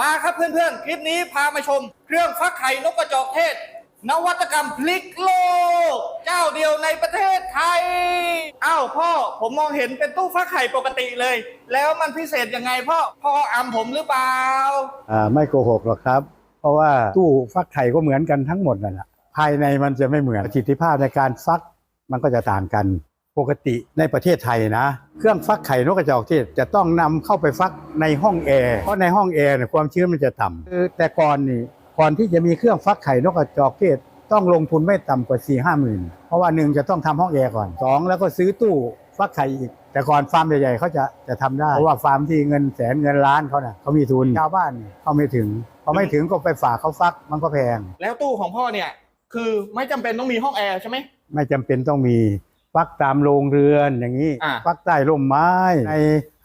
มาครับเพื่อนๆ คลิปนี้พามาชม เครื่องฟักไข่นกกระจอกเทศ นวัตกรรมพลิกโลก เจ้าเดียวในประเทศไทย อ้าวพ่อผมมองเห็นเป็นตู้ฟักไข่ปกติเลย แล้วมันพิเศษยังไงพ่อ พ่ออำผมหรือเปล่า อ่าไม่โกหกหรอกครับ เพราะว่าตู้ฟักไข่ก็เหมือนกันทั้งหมดนั่นแหละภายในมันจะไม่เหมือนประสิทธิภาพในการฟักมันก็จะต่างกัน ปกติในประเทศไทยนะ เครื่องฟักไข่นกกระจอกเทศจะต้องนำเข้าไปฟักในห้องแอร์เพราะในห้องแอร์เนี่ยความชื้นมันจะต่ำคือแต่ก่อนนี่ก่อนที่จะมีเครื่องฟักไข่นกกระจอกเทศต้องลงทุนไม่ต่ำกว่า4ี่ห้าหมื่นเพราะว่าหนึ่งจะต้องทำห้องแอร์ก่อนสองแล้วก็ซื้อตู้ฟักไข่อีก แต่ก่อนฟาร์มใหญ่ๆเขาจะจะทำได้เพราะว่าฟาร์มที่เงินแสนเงินล้านเขาน่ะเขามีทุนชาวบ้านเนี่ยเขาไม่ถึงพอไม่ถึงก็ไปฝากเขาฟักมันก็แพง แล้วตู้ของพ่อเนี่ยคือไม่จำเป็นต้องมีห้องแอร์ใช่ไหมไม่จำเป็นต้องมี ฟักตามโรงเรือนอย่างนี้ อ่า ฟักใต้ร่มไม้ ใน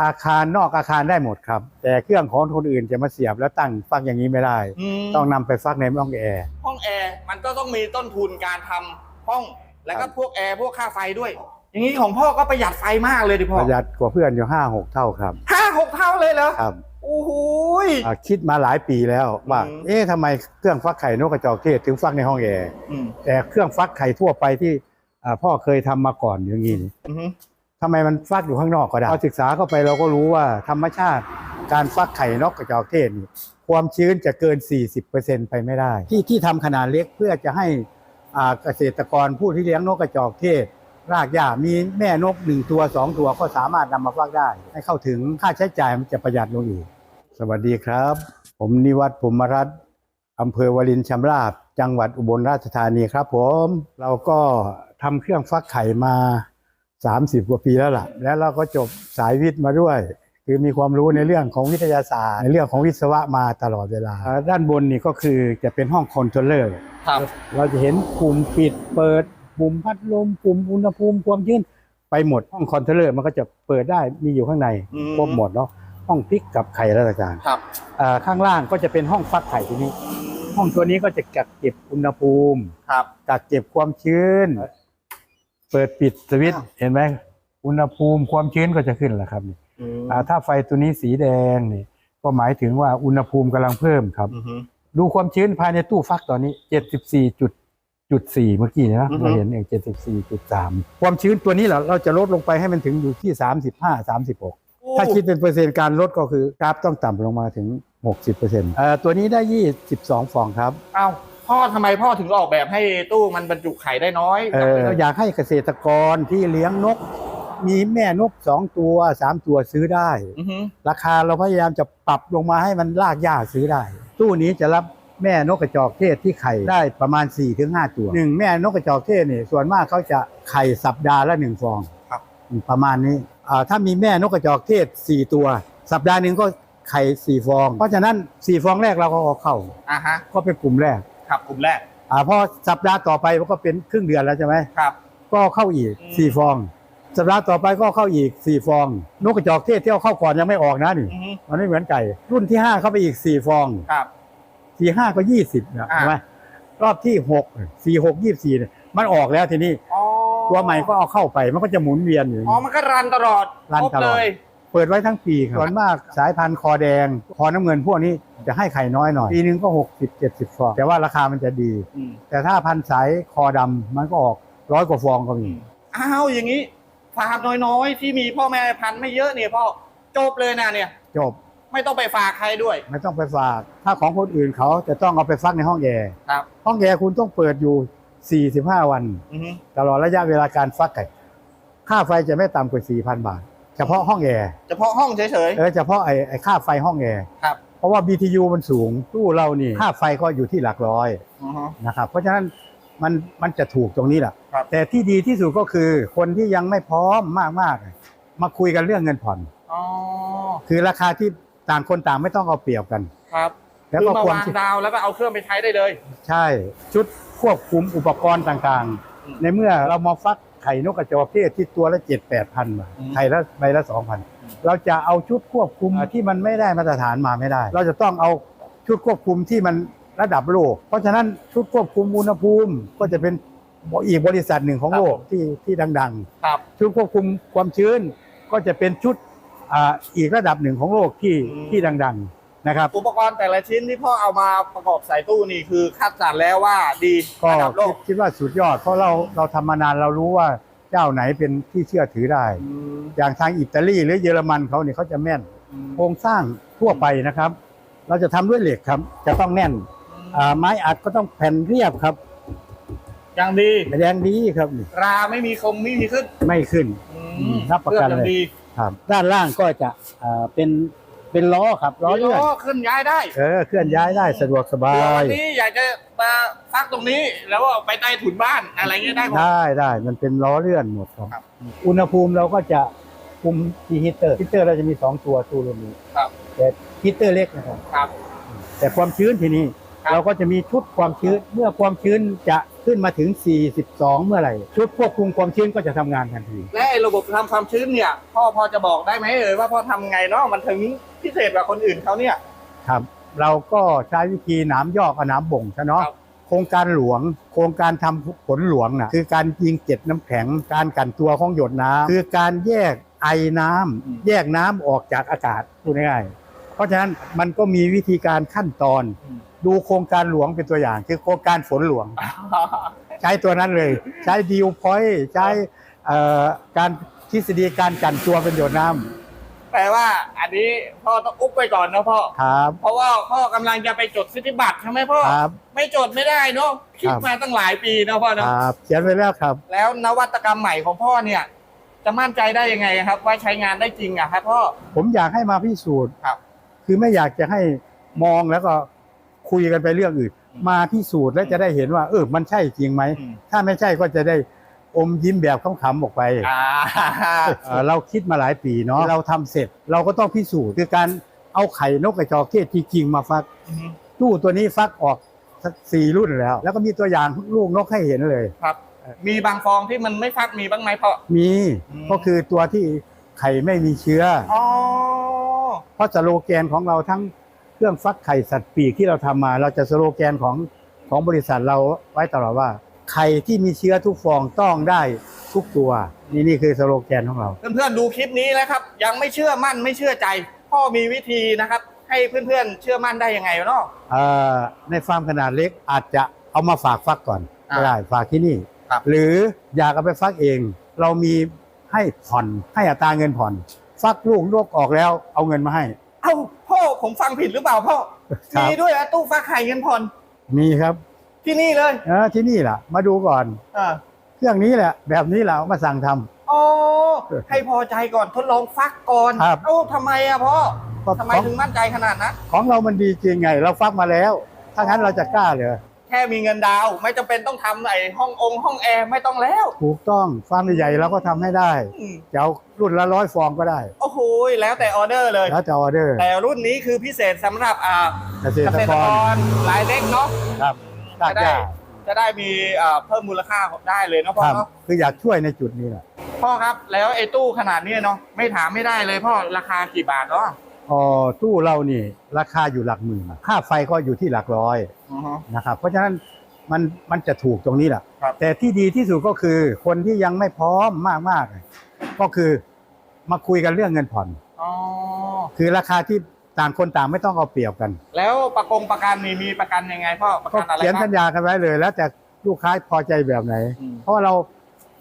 อาคารนอกอาคารได้หมดครับ แต่เครื่องของคนอื่นจะมาเสียบแล้วตั้งฟักอย่างนี้ไม่ได้ มต้องนำไปฟักในห้องแอร์ ห้องแอร์มันก็ต้องมีต้นทุนการทำห้อง แล้วก็ครับพวกแอร์พวกค่าไฟด้วย อย่างนี้ของพ่อก็ประหยัดไฟมากเลยดิพ่อประหยัดกว่าเพื่อนอยู่ห้าหกเท่าครับ ห้าหกเท่าเลยเหรอครับโอ้โหย อ่าคิดมาหลายปีแล้วว่า อืม เอ๊ะทำไมเครื่องฟักไข่นกกระจอกเทศถึงฟักในห้องแอร์ อืมแต่เครื่องฟักไข่ทั่วไปที่ อ่าพ่อเคยทำมาก่อนอย่างนี้นี่อือฮึทำไมมันฟักอยู่ข้างนอกก็ได้พอศึกษาเข้าไปเราก็รู้ว่าธรรมชาติ การฟักไข่นกกระจอกเทศนี่ความชื้นจะเกิน 40%ไปไม่ได้ ที่ที่ทำขนาดเล็กเพื่อจะให้อ่าเกษตรกรผู้ที่เลี้ยงนกกระจอกเทศ รากหญ้ามีแม่นกหนึ่งตัวสองตัวก็สามารถนำมาฟักได้ ให้เข้าถึงค่าใช้จ่ายมันจะประหยัดลงอีก สวัสดีครับ ผมนิวัฒน์ภูมิรัตน์อำเภอวลินชำราบ จังหวัดอุบลราชธานีครับผม เราก็ ทำเครื่องฟักไข่มา30กว่าปีแล้วล่ะ แล้วเราก็จบสายวิทย์มาด้วย คือมีความรู้ในเรื่องของวิทยาศาสตร์ ในเรื่องของวิศวะมาตลอดเวลา ด้านบนนี่ก็คือจะเป็นห้องคอนโทรลเลอร์ครับเราจะเห็นปุ่มปิดเปิดปุ่มพัดลมปุ่มอุณหภูมิความชื้นไปหมดห้องคอนโทรลเลอร์มันก็จะเปิดได้มีอยู่ข้างในอืมครบหมดเนาะห้องพลิกกับไข่และต่างครับๆอ่าข้างล่างก็จะเป็นห้องฟักไข่ที่นี้ ห้องตัวนี้ก็จะกักเก็บอุณหภูมิครับกักเก็บความชื้น เปิดปิดสวิตช์อ้าวเห็นไหมอุณหภูมิความชื้นก็จะขึ้นแหละครับนี่อืมอ่าถ้าไฟตัวนี้สีแดงนี่ก็หมายถึงว่าอุณหภูมิกำลังเพิ่มครับอือฮึดูความชื้นภายในตู้ฟักตอนนี้74จุดจุดสี่เมื่อกี้นะอือฮึเราเห็นเอง74จุดสามความชื้นตัวนี้แหละเราจะลดลงไปให้มันถึงอยู่ที่35 36ถ้าคิดเป็นเปอร์เซ็นต์การลดก็คือกราฟต้องต่ำลงมาถึง60เปอร์เซ็นต์ตัวนี้ได้22ฟองครับเอ้า พ่อทำไมพ่อถึงออกแบบให้ตู้มันบรรจุไข่ได้น้อยเออเราอยากให้เกษตรกรที่เลี้ยงนก มีแม่นก2ตัว3ตัวซื้อได้ อือฮึราคาเราพยายามจะปรับลงมาให้มันลากยากซื้อได้ ตู้นี้จะรับแม่นกกระจอกเทศที่ไข่ได้ประมาณ 4-5 ตัวหนึ่งแม่นกกระจอกเทศเนี่ยส่วนมากเขาจะไข่สัปดาห์ละหนึ่งฟองครับ ประมาณนี้อ่าถ้ามีแม่นกกระจอกเทศ 4 ตัว สัปดาห์หนึ่งก็ไข่4ฟอง เพราะฉะนั้น 4 ฟองแรกเราก็เอาเข้า อ่าฮะ ก็เป็นกลุ่มแรก ครับกลุ่มแรกอ่าพอสัปดาห์ต่อไปมันก็เป็นครึ่งเดือนแล้วใช่ไหมครับ ก็เข้าอีกอืม4ฟอง สัปดาห์ต่อไปก็เข้าอีก4ฟอง นกกระจอกเทศที่เอาเข้าก่อนยังไม่ออกนะนี่อือฮึมันไม่เหมือนไก่ รุ่นที่5เข้าไปอีก4ฟองครับ สี่ห้าก็ยี่สิบนะอ่า ใช่ไหมรอบที่หกสี่หกยี่สี่เนี่ยมันออกแล้วทีนี้ อ๋อตัวใหม่ก็เอาเข้าไปมันก็จะหมุนเวียนอยู่อย่างอ๋อนี้มันก็รันตลอดรันคบตลอด เลย เปิดไว้ทั้งปีครับส่วนมากสายพันธุ์คอแดง คอน้ำเงินพวกนี้จะให้ไข่น้อยหน่อย ปีนึงก็หกสิบเจ็ดสิบฟอง แต่ว่าราคามันจะดีอืมแต่ถ้าพันธุ์สายคอดำมันก็ออกร้อยกว่าฟองก็มี อ้าวอย่างนี้ฟาร์มน้อยๆ ที่มีพ่อแม่พันธุ์ไม่เยอะเนี่ยพ่อจบเลยนะเนี่ย จบไม่ต้องไปฝากใครด้วย ไม่ต้องไปฝาก ถ้าของคนอื่นเขาจะต้องเอาไปฟักในห้องแอร์ครับห้องแอร์คุณต้องเปิดอยู่ 45 วันอือฮึตลอดระยะเวลาการฟักไก่ค่าไฟจะไม่ต่ำกว่า 4,000 บาท เฉพาะห้องแอร์เฉพาะห้องเฉยเออเฉพาะไอ้ไอ้ค่าไฟห้องแอร์ๆ ครับเพราะว่า BTU มันสูงตู้เรานี่ค่าไฟก็อยู่ที่หลักร้อยอือฮึ นะครับเพราะฉะนั้นมันมันจะถูกตรงนี้แหละครับ แต่ที่ดีที่สุดก็คือคนที่ยังไม่พร้อมมากๆ มาคุยกันเรื่องเงินผ่อน อ๋อ คือราคาที่ต่างคนต่างไม่ต้องเอาเปรียบกัน ครับแล้วคือก็มาควรวางที่ ดาวแล้วก็เอาเครื่องไปใช้ได้เลย ใช่ชุดควบคุมอุปกรณ์ต่างอืม ๆ ในเมื่อเรามาฟัก ไข่นกกระจอกเทศที่ตัวละเจ็ดแปดพันบาทอืมไข่ละใบละสองพันเราจะเอาชุดควบคุมที่มันไม่ได้มาตรฐานมาไม่ได้ เราจะต้องเอาชุดควบคุมที่มันระดับโลก เพราะฉะนั้นชุดควบคุมอุณหภูมิก็จะเป็นอีกบริษัทหนึ่งของโลกที่ที่ดังครับๆชุดควบคุมความชื้นก็จะเป็นชุดอ่าอีกระดับหนึ่งของโลกที่อืมที่ดัง นะครับ อุปกรณ์แต่ละชิ้นที่พ่อเอามาประกอบใส่ตู้นี่คือคัดสรรแล้วว่าดีก็ระดับโลคิกดคิดว่าสุดยอด เพราะเราเราทำมานานเรารู้ว่าเจ้าไหนเป็นที่เชื่อถือได้ อืม อย่างทางอิตาลีหรือเยอรมันเขาเนี่ยเขาจะแม่น อืม โครงสร้างทั่วไปนะครับ เราจะทำด้วยเหล็กครับ จะต้องแน่นอ่าไม้อัดก็ต้องแผ่นเรียบครับอย่างดี แรงดีครับนี่ราไม่มีคมไม่มีขึ้นไม่ขึ้น อือืมมรับประกันคองเลยอย่างดีครับด้านล่างก็จะอ่าเป็น เป็นล้อครับล้อเลื่อนมีขึ้นย้ายได้เออเคลื่อนย้ายได้สะดวกสบาเผื่อวัยนนี้อยากจะมาพักตรงนี้แล้วก็ไปใต้ถุนบ้านอะไรเงี้ยได้หมดได้ได้มันเป็นล้อเลื่อนหมดครับครับอุณหภูมิเราก็จะคุมที่ฮีตเตอร์ฮีตเตอร์เราจะมีสองตัวตัวรวมนี้ครับแต่ฮีตเตอร์เล็กนะครับครับ แต่ความชื้นทีนี้ครับเราก็จะมีชุดความชื้นเมื่อความชื้นจะขึ้นมาถึง 42 เมื่อไหร่ ชุดควบคุมความชื้นก็จะทำงานทันที และไอ้ระบบทำความชื้นเนี่ย พ่อพอจะบอกได้ไหมเอ่ยว่าพ่อทำไงเนาะมันถึง พิเศษกว่าคนอื่นเขาเนี่ย ครับ เราก็ใช้วิธีหนามยอกกับหนามบ่งใช่เนาะครับโครงการหลวง โครงการทำผลหลวงนะคือการยิงเกล็ดน้ำแข็ง การกันตัวของหยดน้ำคือการแยกไอน้ำอืม แยกน้ำออกจากอากาศพูดง่ายๆเพราะฉะนั้นมันก็มีวิธีการขั้นตอน ดูโครงการหลวงเป็นตัวอย่าง คือโครงการฝนหลวง ใช้ตัวนั้นเลย ใช้ดิวพอยต์ใช้เอ่อการทฤษฎีการกันตัวเป็นหยดน้ำ แปลว่าอันนี้พ่อต้องอุ๊บไปก่อนนะพ่อ ครับ เพราะว่าพ่อกำลังจะไปจดสิทธิบัตรใช่ไหมพ่อ ครับ ไม่จดไม่ได้เนาะคิดครับ มาตั้งหลายปีนะพ่อคเนาะรับเขียนไว้แล้วครับ แล้วนวัตกรรมใหม่ของพ่อเนี่ย จะมั่นใจได้ยังไงครับ ว่าใช้งานได้จริงอะครับพ่อ ผมอยากให้มาพิสูจน์ครับคือไม่อยากจะให้มองแล้วก็คุยกันไปเรื่องอื่น อืมมาพิสูจน์แล้วจะได้เห็นว่า เออมันใช่จริงไหม อืม ถ้าไม่ใช่ก็จะได้ อมยิ้มแบบขำๆออกไปอ่าเอ่อเราคิดมาหลายปีเนาะเราทำเสร็จเราก็ต้องพิสูจน์คือการเอาไข่นกกระจอกเทศที่จริงมาฟักตู้ตัวนี้ฟักออกสักสี่รุ่นแล้ว แล้วก็มีตัวอย่างลูกนกให้เห็นเลย ครับ มีบางฟองที่มันไม่ฟักมีบ้างไหมพ่อ มีอืม ก็คือตัวที่ไข่ไม่มีเชื้อ อ๋อ เพราะสโลแกนของเราทั้งเครื่องฟักไข่สัตว์ปีกที่เราทำมา เราจะสโลแกนของของบริษัทเราไว้ตลอดว่า ไข่ที่มีเชื้อทุกฟองต้องได้ทุกตัว นี่นี่คือสโลแกนของเรา เพื่อนๆดูคลิปนี้แล้วครับ ยังไม่เชื่อมั่นไม่เชื่อใจ พ่อมีวิธีนะครับ ให้เพื่อนๆเชื่อมั่นได้ยังไงเนาะเอ่อในฟาร์มขนาดเล็กอาจจะเอามาฝากฟักก่อนอ่าก็ได้ฝากที่นี่ ครับ หรืออยากเอาไปฟักเอง เรามีให้ผ่อนให้อัตราเงินผ่อน ฟักลูกนกออกแล้วเอาเงินมาให้ เอ้าพ่อผมฟังผิดหรือเปล่าพ่อครับ มีด้วยนะตู้ฟักไข่เงินผ่อน มีครับ ที่นี่เลยเออที่นี่แหละมาดูก่อน อ่าเครื่องนี้แหละ แบบนี้แหละเอามาสั่งทำ อ๋อให้พอใจก่อนทดลองฟักก่อนครับ เอ้าทำไมอะพ่อก็ทำไมของถึงมั่นใจขนาดนั้นของเรามันดีจริงไง เราฟักมาแล้ว ถ้างั้นเราจะกล้าเลยแค่มีเงินดาวน์ไม่จำเป็นต้องทำไอ้ห้ององค์ห้องแอร์ไม่ต้องแล้วถูกต้องฟาร์มใหญ่ๆเราก็ทำให้ได้อืมจะเอารุ่นละร้อยฟองก็ได้ โอ้โหแล้วแต่ออเดอร์เลย แล้วจะออเดอร์แต่รุ่นนี้คือพิเศษสำหรับอ่าเกษเกตรษตกรกรรรายเล็กเนาะครับ ตัจะดได้ยาจะได้มีอ่าเพิ่มมูลค่าได้เลยเนาะพ่อครับ เนาะคืออยากช่วยในจุดนี้แหละพ่อครับแล้วไอ้ตู้ขนาดนี้เนาะไม่ถามไม่ได้เลยพ่อราคากี่บาทเนาะอ๋อตู้เรานี่ราคาอยู่หลักหมื่นค่าไฟก็อยู่ที่หลักร้อยอือฮะนะครับเพราะฉะนั้นมันมันจะถูกตรงนี้แหละครับ แต่ที่ดีที่สุดก็คือคนที่ยังไม่พร้อมมากๆก็คือมาคุยกันเรื่องเงินผ่อน อ๋อคือราคาที่ ต่างคนต่างไม่ต้องเอาเปรียบกัน แล้วประกงประกันมีมีประกันยังไงพ่อประก็กันอะไรเขียนสัญบ้าง ญากันไว้เลย แล้วแต่ลูกค้าพอใจแบบไหน อืม เพราะว่าเรา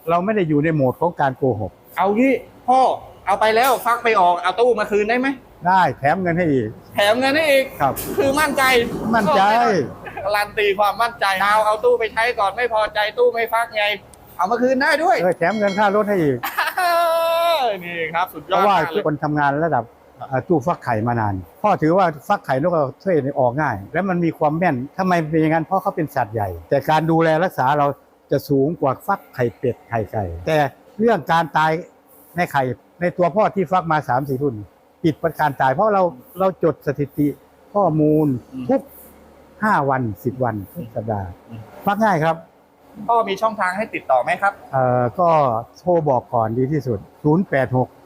เราไม่ได้อยู่ในโหมดของการโกหก เอางี้พ่อเอาไปแล้วฟักไปออกเอาตู้มาคืนได้ไหมได้แถมเงินให้อีกแถมเงินให้อีกครับ คือมั่นใจมั่นใจ การันตีความมั่นใจดาวเอาตู้ไปใช้ก่อนไม่พอใจตู้ไม่ฟักไง เอามาคืนได้ด้วยเออแถมเงินค่ารถให้อีกนี่ครับสุดยเพอดราะว่ามากเลย คนทำงานระดับเอ่อ ตู้ฟักไข่มานาน พ่อถือว่าฟักไข่นกกระเทศนี่ออกง่าย และมันมีความแม่นทำไมเป็นอย่างนั้นเพราะเขาเป็นสัตว์ใหญ่ แต่การดูแลรักษาเราจะสูงกว่าฟักไข่เป็ดไข่ไก่แต่เรื่องการตายในไข่ในตัวพ่อที่ฟักมา3ามสี่รุ่นปิดประการตาย เพราะเราเราจดสถิติข้อมูลทุก 5 วัน 10 วันทุกสัปดาห์ฟักง่ายครับ พ่อมีช่องทางให้ติดต่อไหมครับ เอ่อก็โทรบอกก่อนดีที่สุด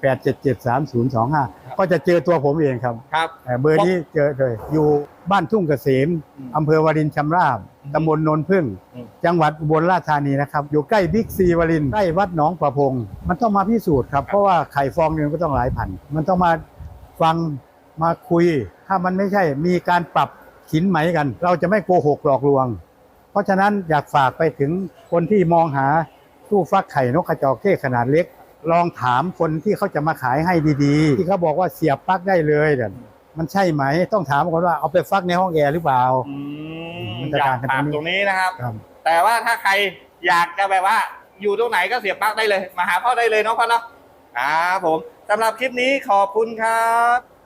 0868773025 ก็จะเจอตัวผมเองครับครับ เอ่อเบอร์นี้เจอเลยอยู่บ้านทุ่งเกษมอืมอำเภอวารินชำราบอืมตำบลโนนพึ่ง อืม จังหวัดอุบลราชธานีนะครับ อยู่ใกล้บิ๊กซีวารินใกล้วัดหนองประพง มันต้องมาพิสูจน์ครับ เพราะว่าไข่ฟองหนึงก็ต้องหลายพัน มันต้องมาฟังมาคุย ถ้ามันไม่ใช่มีการปรับขินไหมกัน เราจะไม่โกหกหลอกลวงเพ ราะฉะนั้นอยากฝากไปถึงคนที่มองหาตู้ฟักไข่นกกระจอกเทศขนาดเล็ก ลองถามคนที่เขาจะมาขายให้ดีๆ ที่เขาบอกว่าเสียบปลั๊กได้เลยเนี่ยมันใช่ไหมต้องถามก่อนว่าเอาไปฟักในห้องแอร์หรือเปล่าอืมมันอจะยาต่ากงกันถามตรงนี้ตรงนี้นะครับ ครับ แต่ว่าถ้าใครอยากจะแบบว่า อยู่ตรงไหนก็เสียบปลั๊กได้เลย มาหาพ่อได้เลยเนาะพ่อเนาะครับผมสำหรับคลิปนี้ขอบคุณครับ